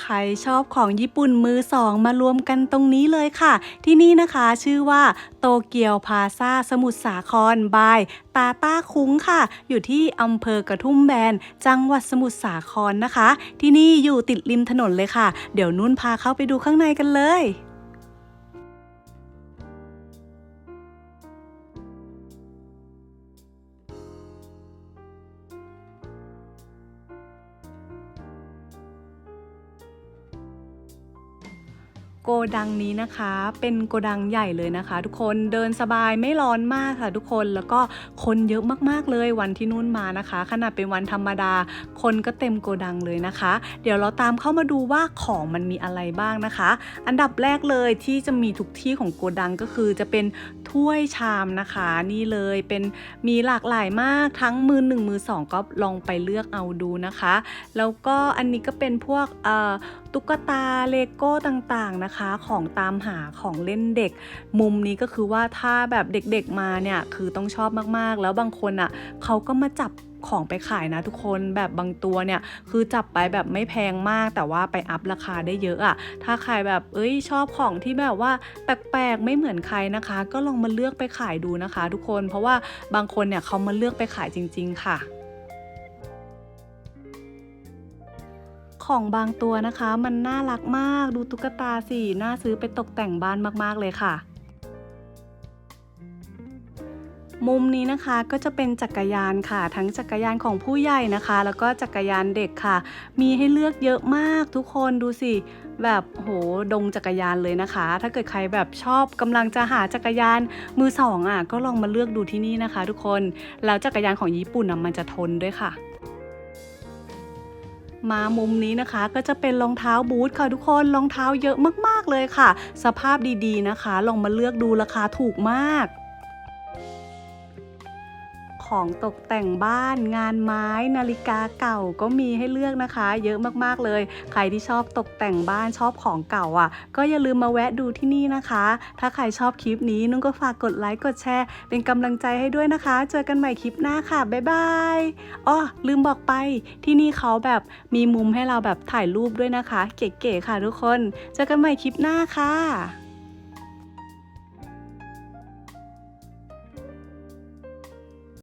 ใครชอบของญี่ปุ่นมือสองมารวมกันตรงนี้เลยค่ะ ที่นี่นะคะชื่อว่าโตเกียวพาซาสมุทรสาครบายตาต้าคุ้งค่ะ อยู่ที่อำเภอกระทุ่มแบน จังหวัดสมุทรสาครนะคะ ที่นี่อยู่ติดริมถนนเลยค่ะ เดี๋ยวนุ่นพาเข้าไปดูข้างในกันเลย โกดังนี้นะคะ เป็นโกดังใหญ่เลยนะคะ ทุกคนเดินสบายไม่ร้อนมากค่ะทุกคนแล้วก็คนเยอะมากๆเลยวันที่นุ่นมานะคะ ขนาดเป็นวันธรรมดา คนก็เต็มโกดังเลยนะคะ เดี๋ยวเราตามเข้ามาดูว่าของมันมีอะไรบ้างนะคะ อันดับแรกเลยที่จะมีทุกที่ของโกดังก็คือจะเป็นถ้วยชามนะคะนี่เลยเป็นมีหลากหลายมากทั้งมือหนึ่งมือสองก็ลองไปเลือกเอาดูนะคะ แล้วก็อันนี้ก็เป็นพวกตุ๊กตาเลโก้ต่างๆนะคะของตามหาของเล่นเด็ก มุมนี้ก็คือว่าถ้าแบบเด็กๆมาเนี่ยคือต้องชอบมากๆ แล้วบางคนอะเขาก็มาจับของไปขายนะทุกคนแบบบางตัวเนี่ยคือจับไปแบบไม่แพงมาก แต่ว่าไปอัพราคาได้เยอะอะถ้าใครแบบเอ้ยชอบของที่แบบว่าแปลกๆไม่เหมือนใครนะคะ ก็ลองมาเลือกไปขายดูนะคะ ทุกคนเพราะว่าบางคนเนี่ยเขามาเลือกไปขายจริง ๆ ค่ะ ของบางตัวนะคะ มันน่ารักมาก ดูตุ๊กตาสิ น่าซื้อไปตกแต่งบ้านมากๆเลยค่ะ มุมนี้นะคะก็จะเป็นจักรยานค่ะ ทั้งจักรยานของผู้ใหญ่นะคะ แล้วก็จักรยานเด็กค่ะ มีให้เลือกเยอะมากทุกคนดูสิแบบโหดงจักรยานเลยนะคะ ถ้าเกิดใครแบบชอบกำลังจะหาจักรยานมือสองอะก็ลองมาเลือกดูที่นี่นะคะ ทุกคนแล้วจักรยานของญี่ปุ่นอะมันจะทนด้วยค่ะ มามุมนี้นะคะ ก็จะเป็นรองเท้าบูทค่ะทุกคนรองเท้าเยอะมากๆเลยค่ะ สภาพดีๆนะคะ ลองมาเลือกดูราคาถูกมาก ของตกแต่งบ้าน งานไม้นาฬิกาเก่าก็มีให้เลือกนะคะ เยอะมากๆเลย ใครที่ชอบตกแต่งบ้านชอบของเก่าอะ ก็อย่าลืมมาแวะดูที่นี่นะคะ ถ้าใครชอบคลิปนี้นุ่นก็ฝากกดไลค์กดแชร์ เป็นกำลังใจให้ด้วยนะคะ เจอกันใหม่คลิปหน้าค่ะบ๊ายบายอ้อลืมบอกไปที่นี่เขาแบบมีมุมให้เราแบบถ่ายรูปด้วยนะคะ เก๋ๆค่ะทุกคน เจอกันใหม่คลิปหน้าค่ะ